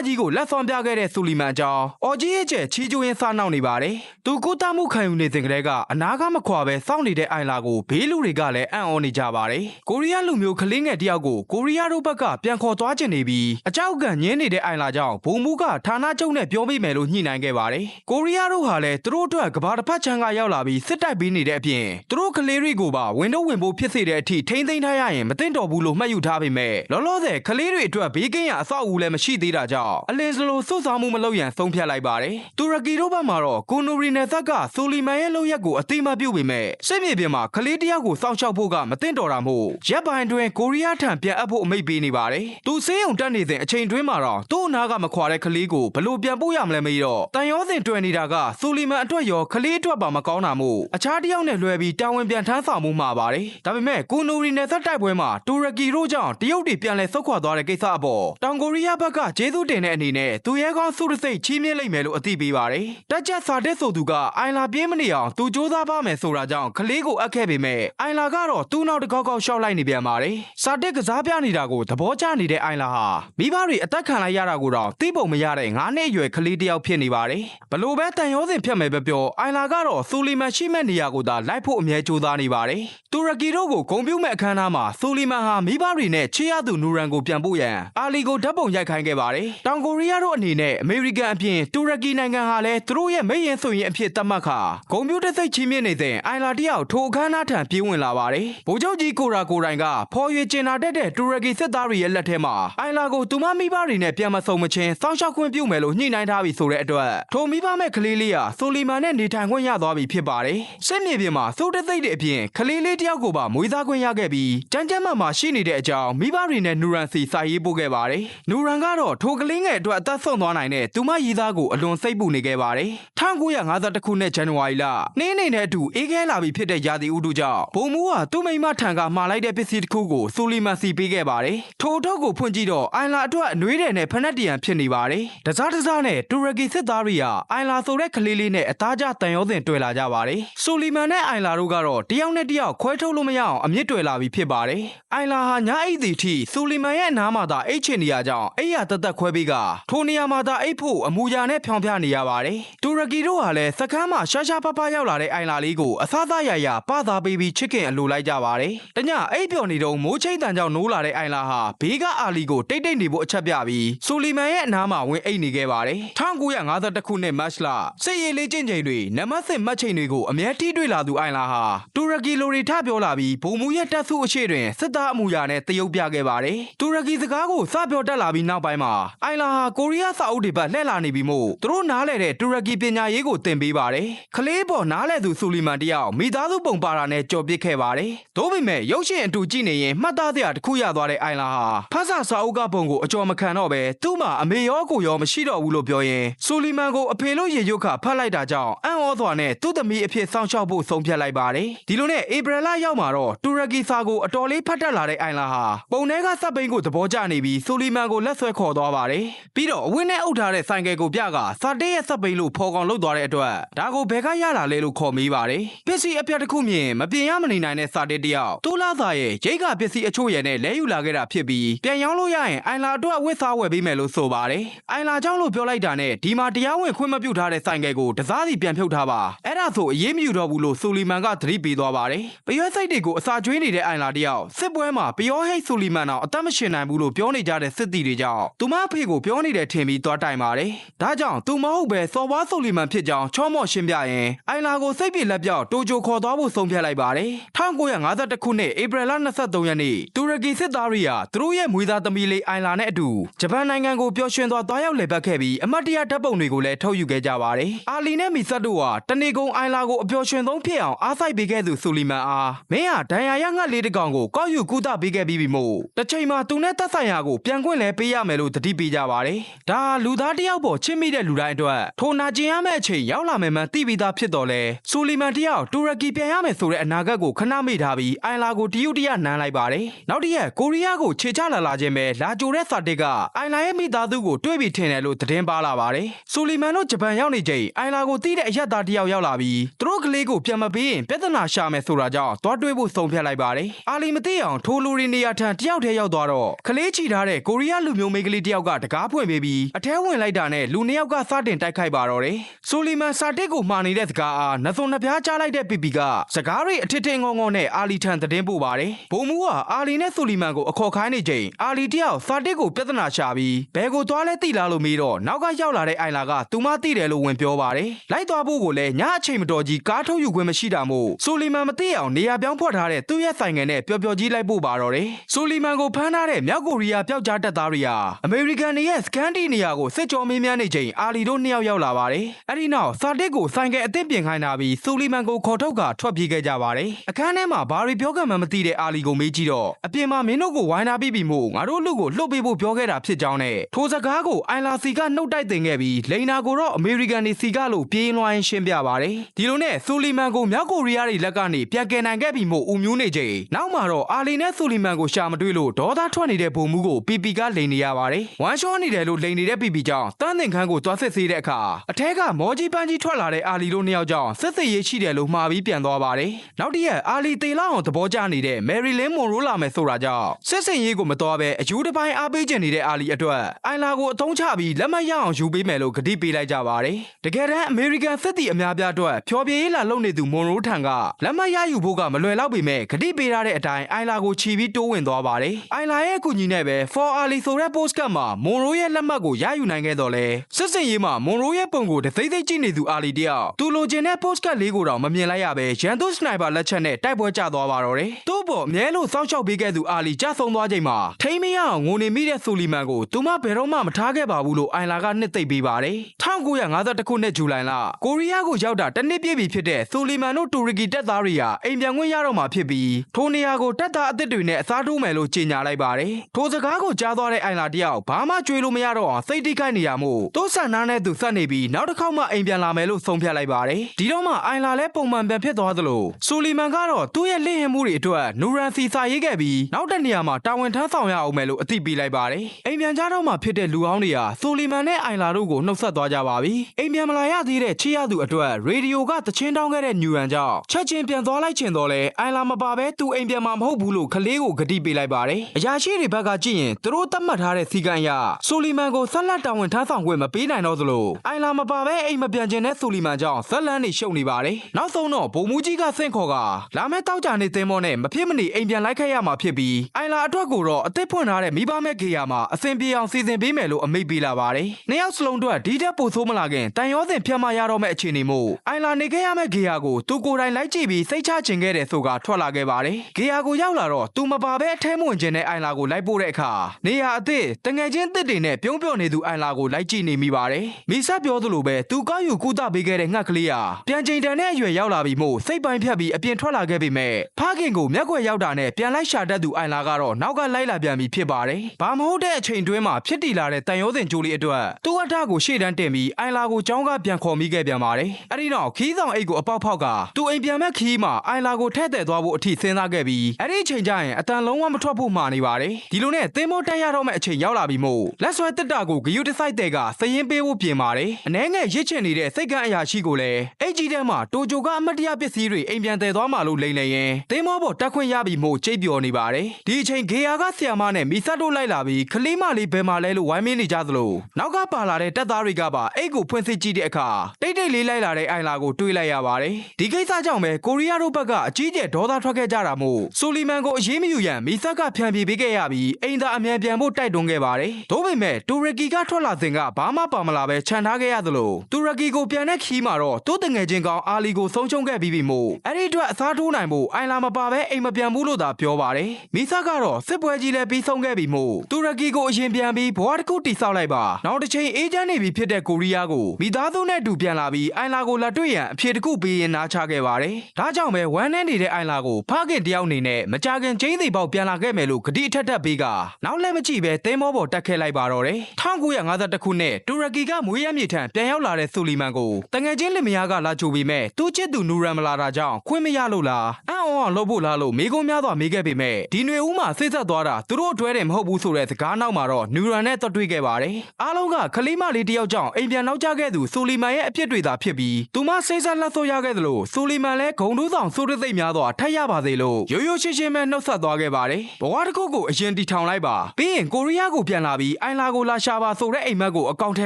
ကြီးကိုလက်ဆောင်ပြခဲ့တဲ့ဆူလီမန်အကြောင်းအော်ကြီးရဲ့ကျဲချီကျူးရင်စားနောက်နေပါတယ်သူကိုတမှုခံယူနေစဉ်ကလေးကအနာကမခွာပဲစောင့်နေတဲ့အိုင်လာကိုဘေးလူတွေကလည်းအံ့ဩနေကြပါတယ်ကိုရီးယားလူမျိုးကလေးငယ်တယောက်ကိုကိုရီးယားတို့ဘက်ကပြန်ခေါ်သွားကျင်နေပြီးအကြောက်ကညင်းနေတဲ့အိုင်လာကြောင့်ဘုံမူကဌာနချုပ်နဲ့ပြောပေးမယ်လို့ညှိနှိုင်းခဲ့ပါတယ်ကိုရီးယားတို့ဟာလည်းသူတို့အတွက်ကဘာတစ်ဖက်ချမ်းကရောက်လာပြီးစစ်တိုက်ပေးနေတဲ့အပြင်သူတို့ကလေးတွေကိုပါဝင်တော့ဝင်ဖို့ဖြစ်စေတဲ့အထိထိမ့်သိမ်းထားရရင်မသိမ့်တော်ဘူးလို့မှတ်ယူထားပေမဲ့လောလောဆယ်ကလေးတွေအတွက်ဘေးကင်းရအဆောက်အဦလည်းမရှိသေးတာကြောင့်အလင်းစလိုစွတ်စားမှုမလုပ်ရန်ဆုံးဖြတ်လိုက်ပါတယ်တူရကီတို့ဘက်မှာတော့ကိုနိုရီနယ်သက်ကဆိုလီမန်ရဲ့လုပ်ရက်ကိုအတိမပြုတ်ပေမဲ့စစ်မြေပြင်မှာကလေးတယောက်ကိုစောင့်ရှောက်ဖို့ကမသိမ့်တော်တာမို့ရက်ပိုင်းတွင်ကိုရီးယားထံပြန်အပ်ဖို့အမိန့်ပေးနေပါတယ်သူဆေးရုံတက်နေစဉ်အချိန်တွင်းမှာတော့သူ့အနာကမခွာတဲ့ကလေးကိုဘလို့ပြန်ပို့ရမလဲမေးတော့တန်ရောစင်တွေ့နေတာကဆိုလီမန်အတွက်ရောကလေးအတွက်ပါမကောင်းတာမို့အခြားတစ်ယောက်နဲ့လွှဲပြီးတာဝန်ပြန်ထမ်းဆောင်မှုမှာပါတယ်ဒါပေမဲ့ကိုနိုရီနယ်သက်တိုက်ပွဲမှာတူရကီတို့ကြောင့်တရုတ်တွေပြန်လဲဆုတ်ခွာသွားတဲ့ကိစ္စအပေါ်တောင်ကိုရီးယားဘက်ကကျေးဇူးတင်တဲ့အနေနဲ့သူရဲကောင်းစုရစိတ်ချီးမြှင့်လိုက်မယ်လို့အသိပေးပါတယ်တက်ချက်စာတက်ဆိုသူကအိုင်လာပြင်းမနေအောင်သူစူးစမ်းပါမယ်ဆိုတာကြောင့်ကလေးကိုအပ်ခဲ့ပေမဲ့အိုင်လာကတော့သူ့နောက်တစ်ကောက်ကောက်ရှော့လိုက်နေပြန်ပါတယ်စာတက်ကစားပြနေတာကိုသဘောကျနေတဲ့အိုင်လာဟာမိဘတွေအသက်ခံလိုက်ရတာကိုတော့သိပုံမရတဲ့9နှစ်အရွယ်ကလေးတစ်ယောက်ဖြစ်နေပါတယ်ဘလို့ပဲတန်ရောစင်ဖြတ်မယ်ပဲပြောအိုင်လာကတော့ဆူလီမန်ရှိမဲ့နေရာကိုသာလိုက်ဖို့အမြဲကြိုးစားနေပါတယ်တူရကီတို့ကိုဂုံပြုတ်မဲ့အခမ်းအနားမှာဆူလီမန်ဟာမိဘတွေနဲ့ချေရသူနူရန်ကိုပြန်ပို့ရန်အာလီကိုဓာတ်ပုံရိုက်ခိုင်းခဲ့ပါတယ်တောင်ကိုရီးယားတို့အနေနဲ့အမေရိကန်အပြင်တူရကီနိုင်ငံဟာလည်းသူတို့ရဲ့မိတ်ရင်ဆိုရင်အဖြစ်သတ်မှတ်ခါဂုံပြုတ်တဲ့စိတ်ချီးမြှင့်နေစဉ်အိုင်လာတယောက်ထိုအခမ်းအနားထံပြေးဝင်လာပါတယ်ဗိုလ်ချုပ်ကြီးကိုရာကိုတိုင်ကဖော်ရွေကျင်နာတက်တဲ့တူရကီစစ်သားတွေရဲ့လက်ထဲမှာအိုင်လာကိုသူမမိဘတွေနဲ့ပြန်မဆုံမချင်းစောင့်ရှောက်ခွင့်ပြုမယ်လို့ညှိနှိုင်းထားပြီဆိုတဲ့အတွက်ထိုမိဘမဲ့ကလေးလေးဟာဆိုလီမန်နဲ့နေထိုင်ခွင့်ရသွားပြီဖြစ်ပါတယ်စစ်မြေပြင်မှာစိုးတဲ့သိတဲ့တဲ့အပြင်ကလေးလေးတယောက်ကိုပါမွေးစားခွင့်ရခဲ့ပြီးကြမ်းကြမ်းမှမှရှိနေတဲ့အကြောင်းမိဘတွေနဲ့နူရန်စီစာရေးပို့ခဲ့ပါတယ်နူရန်ကတော့ထိုကလေးငယ်အတွက်အသက်ဆုံးသွားနိုင်တဲ့သူမရည်သားကိုအလွန်စိတ်ပူနေခဲ့ပါတယ်1952ခုနှစ်ဇန်နဝါရီလနှင်းနေတဲ့အတူအေးခဲလာပြီဖြစ်တဲ့ရာသီဥတုကြောင့်ဘုံမူးဟာသူ့မိမထံကမှာလိုက်တဲ့ပစ္စည်းတစ်ခုကိုဆိုလီမန်စီပေးခဲ့ပါတယ်ထိုအထုပ်ကိုဖွင့်ကြည့်တော့အိုင်လာအတွက်အနှွေးတယ်နဲ့ဖက်နက်တရံဖြစ်နေပါတယ်တစားတစားနဲ့တူရကီစစ်သားတွေဟာအိုင်လာဆိုတဲ့ကလေးလေးနဲ့အသားကျတန်ရောစင်တွေ့လာကြပါတယ်ဆိုလီမန်နဲ့အိုင်လာတို့ကတော့တယောက်နဲ့တယောက်ခွဲထုတ်လို့မရအောင်အမြင့်တွေ့လာပြီဖြစ်ပါတယ်အိုင်လာဟာညအိတ်သည်ထိဆိုလီမန်ရဲ့အနားမှာသာအိတ်ချင်နေရကြောင်းအိတ်ရတသက်ခွဲပြီးကထိုနေရာမှာသာအိတ်ဖို့အမူအရာနဲ့ဖြောင်းပြနေရပါတယ်တူရကီတို့ဟာလည်းစကမ်းမှာရှာရှာပပရောက်လာတဲ့အိုင်လာလေးကိုအစားသားရရပသားပေးပြီးချစ်ခင်အလိုလိုက်ကြပါတယ်တညအိတ်ပျော်နေတော့မိုးချိတ်တန်ကြောင့်နိုးလာတဲ့အိုင်လာဟာဘေးကအာလီကိုတိတ်တိတ်နေဖို့အချက်ပြပြီးဆိုလီမန်ရဲ့အနားမှာဝင်အိတ်နေခဲ့ပါတယ်1952ခုနှစ်မတ်လစစ်ရေးလေးကျင့်ချိန်တွေနမတ်စစ်မှတ်ချိန်တွေကိုအမြဲထိတွေ့လာသူအိုင်လာဟာတူရကီလိုတွေထပြောလာပြီးဘုံမူရဲ့တပ်စုအရှိတွင်စစ်သားအမူအရာနဲ့တရုပ်ပြခဲ့ပါတယ်တူရကီစကားကိုစပြောတက်လာပြီးနောက်ပိုင်းမှာအိုင်လာဟာကိုရီးယားစာအုပ်တွေဘက်လှည့်လာနေပြီမို့သူတို့နားလဲတဲ့တူရကီပညာရေးကိုသင်ပေးပါတယ်ကလေးပေါ်နားလဲသူဆူလီမန်တယောက်မိသားစုပုံပါတာနဲ့ကြော်ပစ်ခဲ့ပါတယ်သို့ပေမဲ့ရုပ်ရှင်အတူကြည့်နေရင်မှတ်သားစရာတစ်ခုရသွားတဲ့အိုင်လာဟာဖတ်စာစာအုပ်ကပုံကိုအကျော်မခံတော့ပဲသူ့မှာအမေရောကိုရောမရှိတော့ဘူးလို့ပြောရင်ဆူလီမန်ကိုအဖေလို့ရေရုပ်ခဖတ်လိုက်တာကြောင့်အံ့ဩစွာနဲ့သူ့သမီးအဖြစ်စောင့်ရှောက်ဖို့ဆုံးဖြတ်လိုက်ပါတယ်ဒီလိုနဲ့ဧပြီလရောက်မှာတော့တူရကီစာကိုအတော်လေးဖတ်တတ်လာတဲ့အိုင်လာဟာပုံထဲကစပ်ပိန်ကိုသဘောကျနေပြီးဆူလီမန်ကိုလက်ဆွဲခေါ်သွားပါတယ်ပြီးတော့အဝင်းနဲ့အုပ်ထားတဲ့ဆိုင်ကယ်ကိုပြကစာတေးရဲ့စပ်ပိန်လို့ဖော်ကောင်လုပ်သွားတဲ့အတွက်ဒါကိုဘယ်ကရလာလဲလို့ခေါ်မိပါတယ်ပစ္စည်းအပြတ်တစ်ခုမြင်မပြင်ရမနေနိုင်တဲ့စာတေးတစ်ယောက်တူလာစာရဲ့ရိတ်ကပစ္စည်းအချို့ရဲ့နဲ့လဲယူလာခဲ့တာဖြစ်ပြီးပြန်ရောင်းလို့ရရင်အိုင်လာအတွက်ဝစ်စားဝယ်ပေးမယ်လို့ဆိုပါတယ်အိုင်လာကြောင့်လို့ပြောလိုက်တာနဲ့ဒီမှာတရားဝင်ခွင့်မပြုထားတဲ့ဆိုင်ကယ်ကိုတစားစီပြန်ဖြုတ်ထားပါအဲ့ဒါဆိုအရေးမယူတော့ဘူးလို့ဆူလီမန်ကသတိပေးသွားပါတယ်ပရွက်စိတ်တွေကိုအစာကျွေးနေတဲ့အိုင်လာတယောက်စစ်ပွဲမှာပယောဟိတ်ဆူလီမန်တော့အသက်မရှင်နိုင်ဘူးလို့ပြောနေကြတဲ့စစ်တီတွေကြောင့်သူမအဖေကိုပြောနေတယ်ထင်ပြီးသွားတိုင်ပါတယ်ဒါကြောင့်သူမဟုတ်ပဲစော်ဘွားဆူလီမန်ဖြစ်ကြောင်းချောမော့ရှင်းပြရင်အိုင်လာကိုစိတ်ပြေလက်ပြောက်တိုဂျိုခေါ်သွားဖို့ဆုံးဖြတ်လိုက်ပါတယ်1951ခုနှစ်ဧပြီလ23ရက်နေ့တူရကီစစ်သားတွေဟာသူတို့ရဲ့မွေးသားသမီးလေးအိုင်လာနဲ့အတူဂျပန်နိုင်ငံကိုပျော်ရွှင်စွာသွားရောက်လည်ပတ်ခဲ့ပြီးအမတ်တရဓာတ်ပုံတွေကိုလည်းထုတ်ယူခဲ့ကြပါတယ်အာလီနဲ့မီဆတ်တို့ဟာတနေကုန်အိုင်လာကိုအပျော်ရွှင်ဆုံးဖြစ်အောင်အားစိုက်ပေးခဲ့သူဆူလီမန်အားမင်းဟာဒဏ်ရာရငှက်လေးတစ်ကောင်ကိုကောက်ယူကူးတာပေးခဲ့ပြီးပြီမို့တစ်ချိန်မှာသူနဲ့သက်ဆိုင်ရာကိုပြန်ခွင့်လဲပေးရမယ်လို့တတိပေးကြပါတယ်ဒါဟာလူသားတစ်ယောက်ပေါ်ချစ်မိတဲ့လူတိုင်းအတွက်ထိုနာကျင်ရမယ့်အချိန်ရောက်လာမယ်မှန်းသိပြီးသားဖြစ်တော်လဲဆူလီမန်တယောက်တူရကီပြန်ရမယ်ဆိုတဲ့အနာဂတ်ကိုခဏမေ့ထားပြီးအိုင်လာကိုတရုတ်တရနမ်းလိုက်ပါတယ်နောက်တစ်ရက်ကိုရီးယားကိုခြေချလာလာခြင်းပဲလာကြိုတဲ့စာတစ်ကအိုင်လာရဲ့မိသားစုကိုတွေ့ပြီးထင်တယ်လို့သတင်းပါလာပါတယ်ဆူလီမန်တို့ဂျပန်ရောက်နေချိန်အိုင်လာကိုတီးတဲ့အရက်သားတယောက်ရောက်လာပြီးသူတို့ကလေးကိုပြန်မပေးရင်ပြဿနာရှာမယ်ဆိုတာကြောင့်သွားတွေ့ဖို့ဆုံးဖြတ်လိုက်ပါတယ်အာလီမသိအောင်ထိုလူရီနေရာထံတယောက်တည်းရောက်သွားတော့ကကလေးချီထားတဲ့ကိုရီးယားလူမျိုးမိန်းကလေးတစ်ယောက်ကတကားဖွင့်ပေးပြီးအထဲဝင်လိုက်တာနဲ့လူနှစ်ယောက်ကစတင်တိုက်ခိုက်ပါတော့တယ်။ဆိုလီမန်စာတစ်ကိုမှာနေတဲ့စကားအားနှစုံနှပြားကြားလိုက်တဲ့ပီပီကစကားတွေအထစ်ထင်ငုံငုံနဲ့အာလီထံသတင်းပို့ပါတယ်။ဘုံမူကအာလီနဲ့ဆိုလီမန်ကိုအခေါ်ခိုင်းနေချိန်အာလီတယောက်စာတစ်ကိုပြဿနာရှာပြီးဘဲကိုသွားလဲတိလာလို့မေးတော့နောက်ကရောက်လာတဲ့အိုင်လာကသူမသိတယ်လို့ဝင်ပြောပါတယ်။လိုက်သွားဖို့ကိုလည်းညအချိန်မတော်ကြီးကားထုတ်ယူခွင့်မရှိတာမို့ဆိုလီမန်မသိအောင်နေရာပြောင်းဖွက်ထားတဲ့သူ့ရဲ့ဆိုင်ငယ်နဲ့ပျော်ပျော်ကြီးလိုက်ပို့ပါတော့တယ်။ဆိုလီမန်ကိုဖမ်းထားတဲ့မြောက်ကိုရီးယားပျောက်ကြားတပ်သားတွေဟာအမေရိကန်တွေရဲ့စကန်ဒီနေရာကိုစစ်ကြောမေးမြန်းနေချိန်အာလီတို့နှစ်ယောက်ရောက်လာပါတယ်။အဲဒီနောက်စာတစ်ကိုဆိုင်ကယ်အသစ်ပြင်ခိုင်းတာပြီးဆိုလီမန်ကိုခေါ်ထုတ်ကထွက်ပြေးခဲ့ကြပါတယ်။အခန်းထဲမှာဘာတွေပြောကမှန်းမသိတဲ့အာလီကိုမေးကြည့်တော့အပြင်မှာမင်းတို့ကိုဝိုင်းထားပြီးပြီမို့ငါတို့လူကိုလှုပ်ပေးဖို့ပြောခဲ့တာဖြစ်ကြောင်းနဲ့ထိုစကားကိုအိုင်လာစီကနှုတ်တိုက်တင်ခဲ့ပြီးလိန်နာကိုတော့အမေရိကန်တွေစီကလို့ပြေးလွှားရင်းရှင်းပြပါတယ်။ဒီလိုနဲ့ဆိုလီမန်ကိုမြောက်ကိုရီးယားတွေလက်ကနေပြန်ကယ်နိုင်ခဲ့ပြီမို့ဦးမျိုးနေချိန်နောက်မှာတော့အာလီနဲ့ဆိုလီမန်ကိုရှာမတွေ့လို့ဒေါသထွက်နေတဲ့ဘုံမှုကိုပီပီကလိန်နေရပါတယ်။ဝမ်းရှောနေတယ်လို့လိန်နေတဲ့ပီပီကြောင့်တန်းသင်ခန်းကိုသွားစစ်ဆေးတဲ့အခါအထက်ကမောကြီးပန်းကြီးထွက်လာတဲ့အာလီတို့နှစ်ယောက်ကြောင့်စစ်စစ်ရေးရှိတယ်လို့မှားပြီးပြန်သွားပါတယ်။နောက်တစ်ရက်အာလီတေလာအောင်သဘောကျနေတဲ့မယ်ရီလင်းမွန်ရိုလာမယ်ဆိုတာကြောင့်စစ်စစ်ရေးကိုမတော်ပဲအယူတစ်ပိုင်းအားပေးကျင်နေတဲ့အာလီအတွက်အိုင်လာကိုအသုံးချပြီးလက်မရအောင်ယူပေးမယ်လို့ကတိပေးလိုက်ကြပါတယ်။တကယ်တမ်းအမေရိကန်စစ်တီအများပြားအတွက်ဖျော်ဖြေရေးလာလုပ်နေသူမွန်ရိုထံကလက်မရယူဖို့ကမလွယ်တော့ပေမဲ့ကတိပေးထားတဲ့အတိုင်းအိုင်လာကိုချီပြီးတိုးဝင်သွားပါတယ်။အိုင်လာရဲ့အကူအညီနဲ့ပဲ For Ali ဆိုတဲ့ postcard မှာမွန်ရိုရဲ့လက်မှတ်ကိုရယူနိုင်ခဲ့တော့လဲစစ်စင်ရေးမှာမွန်ရိုရဲ့ပုံကိုတသိသိကြည့်နေသူအာလီတယောက်သူလိုချင်တဲ့ postcard လေးကိုတော့မမြင်လိုက်ရပဲရန်သူစနိုက်ပါလက်ချက်နဲ့တိုက်ပွဲကျသွားပါတော့တယ်။တို့ပေါ်အမြဲလို့စောင့်ရှောက်ပေးခဲ့သူအာလီကြဆုံးသွားချိန်မှာထိမရအောင်ငိုနေမိတဲ့ဆိုလီမန်ကိုသူမဘယ်တော့မှမထားခဲ့ပါဘူးလို့အိုင်လာကနှစ်သိမ့်ပေးပါတယ်။1951ခုနှစ်ဇူလိုင်လကိုရီးယားကိုရောက်တာတစ်နှစ်ပြည့်ပြီဖြစ်တဲ့ဆိုလီမန်တို့တူရကီတပ်သားတွေဟာအိမ်ပြန်ခွင့်ရတော့မှာဖြစ်ပြီးထိုနေရာကိုတပ်သားအသစ်တွေနဲ့အစားထိုးမယ်လို့ကြေညာလိုက်ပါတယ်။ထိုစကားကိုကြားသွားတဲ့အိုင်လာတယောက်ဘာမှကြွေးလို့မရတော့အောင်စိတ်တိခိုက်နေရမို့သူ့ဆန်နာနဲ့သူဆက်နေပြီးနောက်တစ်ခေါက်မှအိမ်ပြန်လာမယ်လို့ဆုံးဖြတ်လိုက်ပါတယ်။ဒီတော့မှအိုင်လာလည်းပုံမှန်ပြန်ဖြစ်သွားသလိုဆိုလီမန်ကတော့သူ့ရဲ့လက်ဟင်မှုတွေအတွက်နူရန်စီစာရေးခဲ့ပြီးနောက်တစ်နေရာမှာတာဝန်ထမ်းဆောင်ရအောင်မယ်လို့အသိပေးလိုက်ပါတယ်။အိမ်ပြန်ကြတော့မှဖြစ်တဲ့လူအောင်တွေကဆိုလီမန်နဲ့အိုင်လာတို့ကိုနှုတ်ဆက်သွားကြပါပြီ။အိမ်ပြန်မလာရသေးတဲ့ချီရသူအတွက်ရေဒီယိုကတချင်းတောင်းခဲ့တဲ့ညူရန်ကြောင့်ချက်ချင်းပြန်သွားလိုက်ချင်တော့လဲအိုင်လာမပါဘဲသူအိမ်ပြန်မှာမဟုတ်ဘူးလို့ကလေးကိုဂတိပေးလိုက်ပါတယ်။အရာရှိတွေဘက်ကကြည့်ရင်သူတို့သတ်မှတ်ထားတဲ့စီကံအရဆိုလီမန်ကိုဆက်လက်တာဝန်ထမ်းဆောင်ခွင့်မပေးနိုင်တော့သလိုအိုင်လာမပါဘဲအိမ်မပြန်ချင်တဲ့ဆိုလီမန်ကြောင့်ဇက်လန်းနေရှုပ်နေပါတယ်။နောက်ဆုံးတော့ဗိုလ်မှူးကြီးကဆင့်ခေါ်ကလာမယ့်တောက်ကြနေသင်းမောနဲ့မဖြစ်မနေအိမ်ပြန်လိုက်ခဲ့ရမှာဖြစ်ပြီးအိုင်လာအတွက်ကိုတော့အသက်ဖွင့်ထားတဲ့မိဘမဲ့ခေယာမှာအဆင်ပြေအောင်စီစဉ်ပေးမယ်လို့အမိန့်ပေးလာပါတယ်။နှစ်ယောက်စလုံးအတွက်ဒီတက်ပို့ဆိုးမလာခင်တန်ရောစင်ဖြတ်မရတော့မယ့်အခြေအနေမို့အိုင်လာနေခဲ့ရမယ့်ခေယာကိုသူကိုယ်တိုင်လိုက်ကြည့်ပြီးစိတ်ချချင်ခဲ့တယ်ဆိုကထွက်လာခဲ့ပါတယ်။ခေယာကိုရောက်လာတော့သူမပါဘဲအထဲမဝင်ခြင်းနဲ့အိုင်လာကိုလိုက်ပို့တဲ့အခါနေရာအသစ်တငယ်ချင်းတစ်တွေနဲ့ပြုံးပြော့နေသူအိုင်လာကိုလိုက်ကြည့်နေမိပါတယ်။မိဆက်ပြောသလိုပဲသူကောက်ယူကုသပေးခဲ့တဲ့ငှက်ကလေးဟာပြန်ချိန်တန်တဲ့အရွယ်ရောက်လာပြီးမို့စိတ်ပိုင်းဖြတ်ပြီးအပြင်ထွက်လာခဲ့ပေမဲ့ဖခင်ကိုမျက်ကွယ်ရောက်တာနဲ့ပြန်လိုက်ရှာတတ်သူအိုင်လာကတော့နောက်ကလိုက်လာပြန်ပြီးဖြစ်ပါတယ်။ဘာမဟုတ်တဲ့အချိန်တွင်းမှာဖြစ်တည်လာတဲ့တန်ရောစင်ကြိုးလေးအတွက်သူ့အထကိုရှေ့တန်းတင်ပြီးအိုင်လာကိုចောင်းကပြန်ခေါ်မိခဲ့ပြန်ပါတယ်။အဲဒီနောက်ခီးဆောင်အိတ်ကိုအပေါက်ဖောက်ကသူအိမ်ပြန်မဲ့ခီးမှာအိုင်လာကိုထည့်တဲ့သွားဖို့အထိစဉ်းစားခဲ့ပြီးအဲ့ဒီအချိန်ကျရင်အတန်လုံးဝမထွက်ဖို့မှာနေပါတယ်။ဒီလိုနဲ့သင်းမိုးတက်ရတော့မဲ့အချိန်ရောက်လာပြီးမို့လက်ဆွဲတက်တာကိုဂယုတစိုက်တဲ့ကစရင်ပေးဖို့ပြင်ပါတယ်။အနှဲငယ်ရစ်ချင်နေတဲ့စိတ်ကအရာရှိကိုလည်းအိတ်ကြီးထဲမှာတိုဂျိုကအမတ်တရပစ္စည်းတွေအိမ်ပြန်တည်သွားမှလို့လိမ့်နေရင်သင်းမိုးပေါ်တက်ခွင့်ရပြီးမို့ကြိတ်ပျော်နေပါတယ်။ဒီအချိန်ဂေယာကဆီယာမနဲ့မီဆက်တို့လိုက်လာပြီးခလေးမလေးဘယ်မှာလဲလို့ဝိုင်းမင်းနေကြသလိုနောက်ကပါလာတဲ့တပ်သားတွေကပါအိတ်ကိုဖွင့်စစ်ကြည့်တဲ့အခါတိတ်တိတ်လေးလိုက်လာတဲ့အိုင်လာကိုတွေးလိုက်ရပါတယ်။ဒီကိစ္စကြောင့်ပဲကိုရီးယားတို့ဘက်ကအကြီးကျယ်ဒေါသထွက်ခဲ့ကြတာမို့ဆိုလီမန်ကိုအရေးမယူရန်မီဆက်ကဖြန်ပြေးပေးခဲ့ရပြီးအိမ်သာအမြန်ပြန်ဖို့တိုက်တွန်းခဲ့ပါတယ်။ဒါပေမဲ့တူရကီကထွက်လာစဉ်ကဘာမှပါမလာပဲခြံထားခဲ့ရသလိုတူရကီကိုပြန်တဲ့ခီးမှာတော့တိုးတငယ်ချင်းကောင်အာလီကိုဆုံးရှုံးခဲ့ပြီးပြီမို့အဲ့ဒီအတွက်အစားထိုးနိုင်ဖို့အိုင်လာမပါပဲအိမ်မပြန်ဘူးလို့သာပြောပါတယ်။မီဆက်ကတော့စစ်ပွဲကြီးလည်းပြီးဆုံးခဲ့ပြီမို့တူရကီကိုအရင်ပြန်ပြီးဘဝတစ်ခုတိဆောက်လိုက်ပါ။နောက်တစ်ချိန်အေးချမ်းနေပြီဖြစ်တဲ့ကိုရီးယားကိုမိသားစုနဲ့အတူပြန်လာပြီးအိုင်လာကိုလက်တွေ့ရန်အဖြေတစ်ခုပေးရင်နားချခဲ့ပါတယ်။ဒါကြောင့်ပဲဝမ်းနဲ့နေတဲ့အိုင်လာကိုဖခင်တယောက်အနေနဲ့မကြခင်ကျင်းသိပေါက်ပြန်လာခဲ့မယ်လို့ဂတိအထက်ထပ်ပေးကနောက်လည်းမကြည့်ပဲသင်းမောပေါ်တက်ခဲ့လိုက်ပါတော့တယ်။1952ခုနှစ်တူရကီကမွေးရမြေထံပြန်ရောက်လာတဲ့ဆူလီမန်ကိုတငယ်ချင်းလင်မယားကလာကြိုပေမဲ့သူ့ချစ်သူနူရန်မလာတာကြောင့်ခွင့်မရလို့လားအံ့ဩအောင်လုပ်ဖို့လားလို့မိကုံးများစွာမေးခဲ့ပေမဲ့ဒီຫນွေဦးမှာစိတ်ဆက်သွားတာသူတို့အတွဲတယ်မဟုတ်ဘူးဆိုတဲ့စကားနောက်မှာတော့နူရန်နဲ့တွတ်တွေ့ခဲ့ပါတယ်။အားလုံးကခလေးမလေးတယောက်ကြောင့်အိမ်ပြန်နောက်ကျခဲ့သူဆိုလီမန်ရဲ့အဖြစ်တွေသာဖြစ်ပြီးသူမစိတ်ဆက်လက်ဆော့ရခဲ့သလိုဆိုလီမန်လည်းဂုံတိုးဆောင်ဆိုးတဲ့သိပ်များစွာထပ်ရပါသေးလို့ရိုးရိုးရှင်းရှင်းပဲနှုတ်ဆက်သွားခဲ့ပါတယ်ဘဝတစ်ခုကိုအရင်တီထောင်လိုက်ပါပြီးရင်ကိုရီးယားကိုပြန်လာပြီးအိုင်လာကိုလာရှာပါဆိုတဲ့အိမ်မက်ကိုအကောင့်ထဲ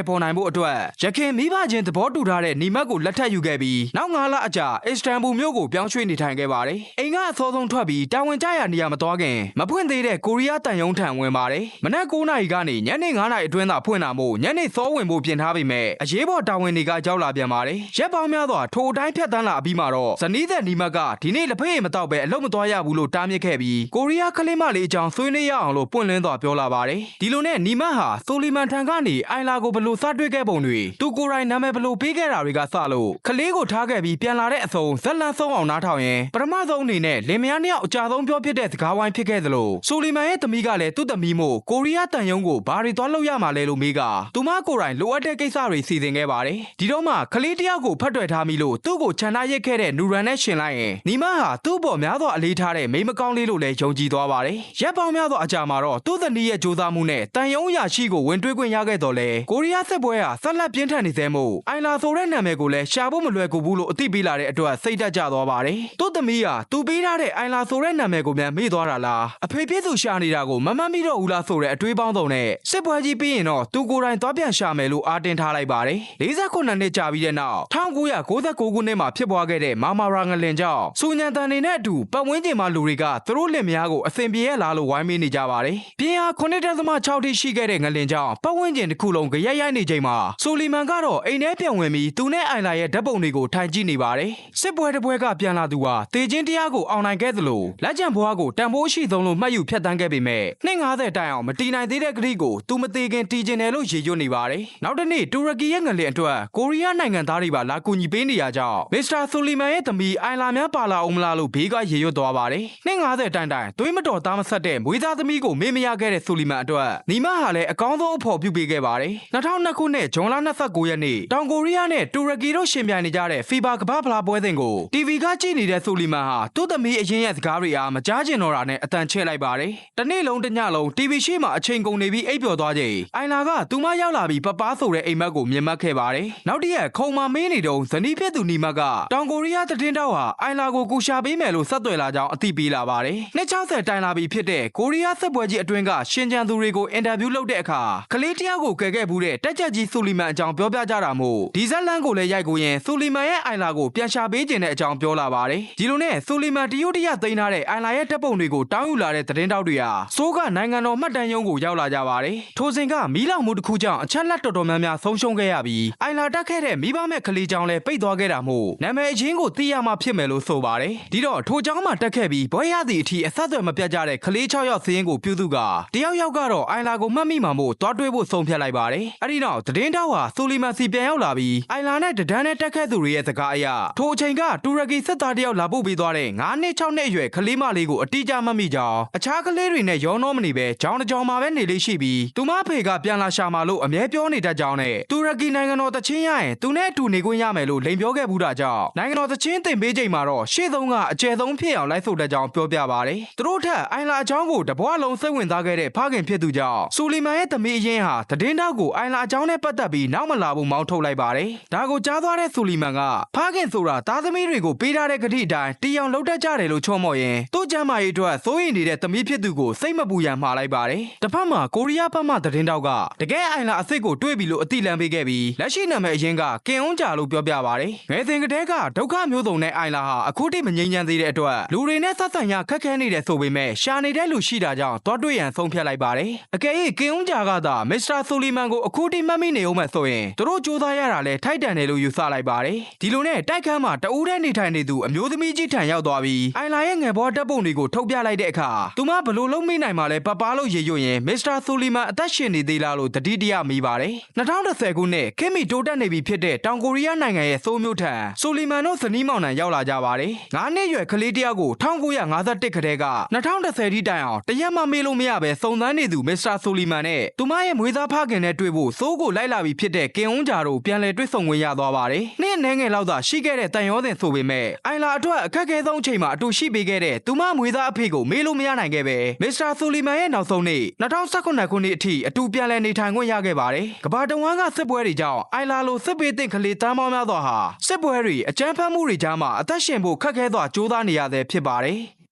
ပေါ်နိုင်ဖို့အတွက်ရခင်မိဘချင်းသဘောတူထားတဲ့ညီမက်ကိုလက်ထပ်ယူခဲ့ပြီးနောက်9လအကြာအစ္စတန်ဘူလ်မြို့ကိုပြောင်းရွှေ့နေထိုင်ခဲ့ပါတယ်အိမ်ကအစောဆုံးထွက်ပြီးတာဝန်ကျရာနေရာမသွားခင်မဖွင့်သေးတဲ့ကိုရီးယားတန်ယုံထံဝင်ပါတယ်မနက်9နာရီကနေညနေ9နာရီအတွင်းသာဖွင့်တာမို့ညနေစောဝင်ဖို့ပြင်ထားပေမဲ့အရေးပေါ်တာဝန်တွေကကြောက်လာပြန်ပါတယ်ရက်ပေါင်းများစွာထိုအတိုင်းဖြတ်တန်းလာပြီးမှတော့ဇနီးတဲ့ညီမက်ကဒီနေ့လက်ဖက်ရည်မတော့ပဲအလုပ်မသွားရဘူးလို့တားမြစ်ခဲ့ပြီးကိုရီးယားကလေးမလေးအကြောင်းဆွေးနွေးရအောင်လို့ပွင့်လင်းစွာပြောလာပါတယ်ဒီလိုနဲ့ညီမဟာဆိုလီမန်ထံကနေအိုင်လာကိုဘလို့စတွေ့ခဲ့ပုံတွေသူကိုယ်တိုင်နာမည်ဘလို့ပေးခဲ့တာတွေကစလို့ကလေးကိုထားခဲ့ပြီးပြန်လာတဲ့အဆုံးဇက်လန်ဆုံးအောင်နားထောင်ရင်ပထမဆုံးအနေနဲ့လင်မယားနှစ်ယောက်အကြဆုံးပြောဖြစ်တဲ့စကားဝိုင်းဖြစ်ခဲ့သလိုဆိုလီမန်ရဲ့သမီးကလည်းသူ့သမီးမို့ကိုရီးယားတန်ယုံကိုဘာတွေသွားလုပ်ရမှာလဲလို့မေးကသူမကိုယ်တိုင်လိုအပ်တဲ့ကိစ္စတွေစီစဉ်ခဲ့ပါတယ်ဒီတော့မှကလေးတစ်ယောက်ကိုဖတ်တွေ့ထားမိလို့သူ့ကိုခြံထားရစ်ခဲ့တဲ့နူရန်နဲ့ရှင်လိုက်ရင်ညီမဟာသူ့ပေါ်များစွာအလေးထားတဲ့မိန်းမကောင်းလေးလို့လည်းယုံကြည်သွားပါတယ်ရက်ပေါင်းများစွာအကြာမှာတော့သူ့သမီးရဲ့ကြိုးစားမှုနဲ့တန်ယုံအရာရှိကိုဝင်တွေ့ခွင့်ရခဲ့တော့လေကိုရီးယားစစ်ပွဲဟာဆက်လက်ပြင်းထန်နေသေးမို့အိုင်လာဆိုတဲ့နာမည်ကိုလည်းရှာဖို့မလွယ်ကူဘူးလို့အသိပေးလာတဲ့အတွက်စိတ်တက်ကြသွားပါတယ်သူ့သမီးဟာသူပေးထားတဲ့အိုင်လာဆိုတဲ့နာမည်ကိုမြန်မေ့သွားတာလားအဖေပြည့်သူရှာနေတာကိုမမှတ်မိတော့ဘူးလားဆိုတဲ့အတွေးပေါင်းစုံနဲ့စစ်ပွဲကြီးပြီးရင်တော့သူကိုယ်တိုင်သွားပြန်ရှာမယ်လို့အားတင်ထားလိုက်ပါတယ်49နှစ်ကြာပြီးတဲ့နောက်1996ခုနှစ်မှာဖြစ်ပွားခဲ့တဲ့မာမာရာငလင်ကြောင့်စူညံတန်နေနဲ့အတူပတ်ဝန်းကျင်မှာလူတွေကသူတို့လင်မယားကိုအစဉ်ပြေရလားလို့ဝိုင်းမေးနေကြပါတယ်ပြင်းအား9.6ထိရှိခဲ့တဲ့ငလင်ကြောင့်ပတ်ဝန်းကျင်တစ်ခုလုံးကြရက်ရိုက်နေချိန်မှာဆိုလီမန်ကတော့အိမ်ထဲပြန်ဝင်ပြီးသူနဲ့အိုင်လာရဲ့ဓာတ်ပုံတွေကိုထိုင်ကြည့်နေပါတယ်စစ်ပွဲတစ်ပွဲကပြန်လာသူဟာတေချင်းတရားကိုအောင်နိုင်ခဲ့သလိုလက်ကျန်ဘွားကိုတန်ဖိုးရှိဆုံးလို့မှတ်ယူဖြတ်တန်းခဲ့ပေမဲ့250တိုင်အောင်မတီနိုင်သေးတဲ့ကတိကိုသူမသေးခင်တီကျင်တယ်လို့ရေရွတ်နေပါတယ်နောက်တစ်နေ့တူရကီရဲ့ငလင်အတွက်ကိုရီးယားနိုင်ငံသားတွေပါလာကူညီပေးနေရကြောင်းမစ္စတာဆိုလီမန်ရဲ့သမီးအိုင်လာများပါလာအောင်မလားလို့ဘေးကရေရွတ်သွားပါတယ်250တိုင်တိုင်သွေးမတော်သားမဆက်တဲ့မွေးသားသမီးကိုမေ့မရခဲ့တဲ့ဆိုလီမန်အတွက်ညီမဟာလည်းအကောင်းဆုံးအဖို့ပြုပေးခဲ့ပါတယ်2002ခုနှစ်ဇွန်လ29ရက်နေ့တောင်ကိုရီးယားနဲ့တူရကီတို့ရှင်ပြိုင်နေကြတဲ့ဖီဘာကမ္ဘာဖလားပွဲစဉ်ကို TV ကကြည့်နေတဲ့ဆိုလီမန်ဟာသူ့သမီးအရင်ရဲ့စကားတွေအားမကြားကျင်တော့တာနဲ့အတန်ချဲ့လိုက်ပါတယ်။တနေ့လုံးတစ်ညလုံး TV ရှိမှအချိန်ကုန်နေပြီးအိပ်ပျော်သွားချိန်အိုင်လာကသူမရောက်လာပြီးပပားဆိုတဲ့အိမ်မက်ကိုမြင်မှတ်ခဲ့ပါတယ်။နောက်တစ်ရက်ခုံမမင်းနေတုန်းဇနီးဖြစ်သူနီမတ်ကတောင်ကိုရီးယားသတင်းတောက်ဟာအိုင်လာကိုကူရှာပေးမယ်လို့ဆက်သွယ်လာကြောင်းအသိပေးလာပါတယ်။နှစ်60တိုင်လာပြီးဖြစ်တဲ့ကိုရီးယားသက်ပွဲကြီးအတွင်းကရှင်ကြံသူတွေကိုအင်တာဗျူးလုပ်တဲ့အခါကလေးတယောက်ကိုကယ်ခဲ့ဘူးတဲ့တက်ကြကြီးဆူလီမန်အကြောင်းပြောပြကြတာမို့ဒီဇက်လန်ကိုလည်းရိုက်ကိုရင်ဆူလီမန်ရဲ့အိုင်လာကိုပြန်ရှာပေးခြင်းတဲ့အကြောင်းပြောလာပါတယ်ဒီလိုနဲ့ဆူလီမန်တရုတ်တရသိမ်းထားတဲ့အိုင်လာရဲ့တပ်ပုံတွေကိုတောင်းယူလာတဲ့သတင်းတောက်တွေဟာစိုးကနိုင်ငံတော်မှတ်တမ်းရုံးကိုရောက်လာကြပါတယ်ထိုစဉ်ကမီးလောင်မှုတစ်ခုကြောင့်အချက်လက်တော်တော်များများဆုံးရှုံးခဲ့ရပြီးအိုင်လာတက်ခဲ့တဲ့မိဘမဲ့ကလေးကြောင်လည်းပိတ်သွားခဲ့တာမို့နာမည်အချင်းကိုသိရမှဖြစ်မယ်လို့ဆိုပါတယ်ဒီတော့ထိုကြောင်မှတက်ခဲ့ပြီးဘောရသည့်အထိအဆက်အသွယ်မပြတ်ကြတဲ့ကလေး6ယောက်စည်းင်းကိုပြုစုကတယောက်ယောက်ကတော့အိုင်လာကိုမှတ်မိမှမို့တွားတွေးဖို့ဆုံးဖြတ်လိုက်ပါတယ်။အဲဒီနောက်သတင်းတောက်ဟာဆိုလီမန်စီပြန်ရောက်လာပြီးအိုင်လာနဲ့တဒန်းနဲ့တက်ခဲ့သူတွေရဲ့စကားအရထိုအချိန်ကတူရကီစစ်သားတယောက်လာပို့ပေးသွားတဲ့9နှစ်6နှစ်အရွယ်ကလေးမလေးကိုအတိအကျမှတ်မိကြောင်းအခြားကလေးတွေနဲ့ရောနှောမနေပဲကြောင်တစ်ကြောင်မှာပဲနေလေးရှိပြီးသူမဖေကပြန်လာရှာမှာလို့အမြဲပြောနေတတ်ကြောင်းနဲ့တူရကီနိုင်ငံတော်တချင်းရရင်သူနဲ့အတူနေခွင့်ရမယ်လို့လိန်ပြောခဲ့ဘူးတာကြောင့်နိုင်ငံတော်တချင်းတင်ပေးချိန်မှာတော့ရှေ့ဆုံးကအကျယ်ဆုံးဖြစ်အောင်လိုက်ဆိုတတ်ကြောင်းပြောပြပါတယ်သူတို့ထက်အိုင်လာအကြောင်းကိုတပွားလုံးစိတ်ဝင်စားခဲ့တဲ့ဖခင်ဖြစ်သူကြောင့်ဆူလီမန်ရဲ့သမီးအရင်ဟာတည်င်းတောက်ကိုအိုင်လာအကြောင်းနဲ့ပတ်သက်ပြီးနောက်မလာဘူးမောင်းထုတ်လိုက်ပါတယ်ဒါကိုကြားသွားတဲ့ဆူလီမန်ကဖခင်ဆိုတာသားသမီးတွေကိုပေးထားတဲ့ကတိအတိုင်းတီအောင်လုပ်တတ်ကြတယ်လို့ချော့မော့ရင်သူ့ကျမ်းမာရေးအတွက်စိုးရိမ်နေတဲ့သမီးဖြစ်သူကိုစိတ်မပူရန်မှားလိုက်ပါတယ်တစ်ဖက်မှာကိုရီးယားဘက်မှသတင်းတောက်ကတကယ်အိုင်လာအစ်စ်ကိုတွေ့ပြီလို့အတိလန့်ပေးခဲ့ပြီးလက်ရှိနာမည်အရင်ကကင်အောင်ကြလို့ပြောပြပါတယ်ငယ်စဉ်ကတည်းကဒုက္ခမျိုးစုံနဲ့အိုင်လာဟာအခုထိမငြိမ်းချမ်းသေးတဲ့အတွက်လူတွေနဲ့ဆက်ဆံရခက်ခဲနေတယ်ဆိုပေမဲ့ရှာနေတဲ့လူရှိတာကြောင့်တွားတွေ့ရန်ဆုံးဖြတ်လိုက်ပါတယ်အကယ်၍ကင်အောင်ကြကသာမစ္စတာဆိုလီမန်ကိုအခုထိမှတ်မိနေအောင်မှဆိုရင်သူတို့စူးစမ်းရတာလဲထိုက်တန်တယ်လို့ယူဆလိုက်ပါတယ်ဒီလိုနဲ့တိုက်ခန်းမှာတဦးတည်းနေထိုင်နေသူအမျိုးသမီးကြီးထံရောက်သွားပြီးအိုင်လာရဲ့ငယ်ဘောတပ်ပုံတွေကိုထုတ်ပြလိုက်တဲ့အခါသူမဘလို့လုံးမိနိုင်မှာလဲပပားလို့ရေရွရင်မစ္စတာဆိုလီမန်အသက်ရှင်နေသေးလားလို့တတိတရမိပါတယ်2010ခုနှစ်ခင်မီတိုးတက်နေပြီဖြစ်တဲ့တောင်ကိုရီးယားနိုင်ငံရဲ့ဆိုးမြို့ထံဆိုလီမန်တို့ဇနီးမောင်နှံရောက်လာကြပါတယ်9နှစ်ရွယ်ကလေးတယောက်ကို1951ခထဲက2010ထိတိုင်အောင်တရက်မှမေးလို့မရပဲစုံစမ်းနေသူမစ္စတာဆိုလီမန်နဲ့သူမရဲ့မွေးသားဖခင်နဲ့တွေ့ဖို့စိုးကိုလိုက်လာပြီးဖြစ်တဲ့ကင်ဝန်းဂျာတို့ပြန်လည်တွေ့ဆုံခွင့်ရသွားပါတယ်နေ့နှဲငယ်လောက်သာရှိခဲ့တဲ့တန်ရောတင်ဆိုပေမဲ့အိုင်လာအတွက်အခက်အခဲဆုံးအချိန်မှာအတူရှိပေးခဲ့တဲ့သူမမွေးသားအဖေကိုမေးလို့မရနိုင်ခဲ့ပဲမစ္စတာဆိုလီမန်ရဲ့နောက်ဆုံးနေ့2019ခုနှစ်အထိအတူပြန်လည်နေထိုင်ခွင့်ရခဲ့ပါတယ်ကဘာတဝမ်းကစစ်ပွဲတွေကြောင့်အိုင်လာလိုစစ်ပေးတဲ့ကလေးတန်းပေါင်းများစွာဟာစစ်ပွဲတွေအကြမ်းဖက်မှုတွေကြားမှာအသက်ရှင်ဖို့ခက်ခဲစွာကြိုးစားနေရဆဲဖြစ်ပါတယ်။